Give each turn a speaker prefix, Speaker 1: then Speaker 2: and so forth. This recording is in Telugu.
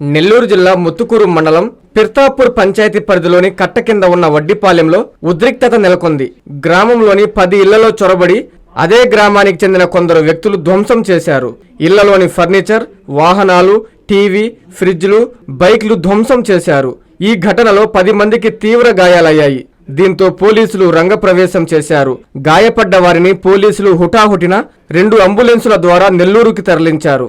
Speaker 1: నెల్లూరు జిల్లా ముత్తుకూరు మండలం పిర్తాపూర్ పంచాయతీ పరిధిలోని కట్ట కింద ఉన్న వడ్డిపాలెంలో ఉద్రిక్తత నెలకొంది. గ్రామంలోని పది ఇళ్ళలో చొరబడి అదే గ్రామానికి చెందిన కొందరు వ్యక్తులు ధ్వంసం చేశారు. ఇళ్ళలోని ఫర్నిచర్ వాహనాలు టీవీ ఫ్రిడ్జ్లు బైక్లు ధ్వంసం చేశారు. ఈ ఘటనలో పది మందికి తీవ్ర గాయాలయ్యాయి. దీంతో పోలీసులు రంగప్రవేశం చేశారు. గాయపడ్డ వారిని పోలీసులు హుటాహుటిన రెండు అంబులెన్సుల ద్వారా నెల్లూరుకి తరలించారు.